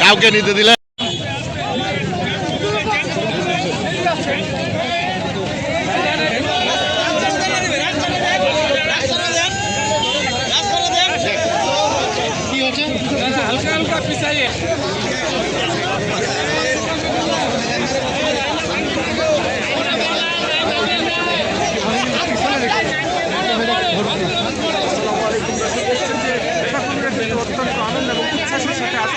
কাউকে নিতে দিলে? অত্যন্ত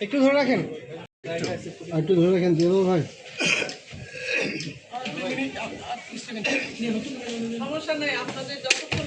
একটু ধরে রাখেন। আর একটু ধরে রাখেন দেবো ভাই। সমস্যা নেই আপনাদের যতক্ষণ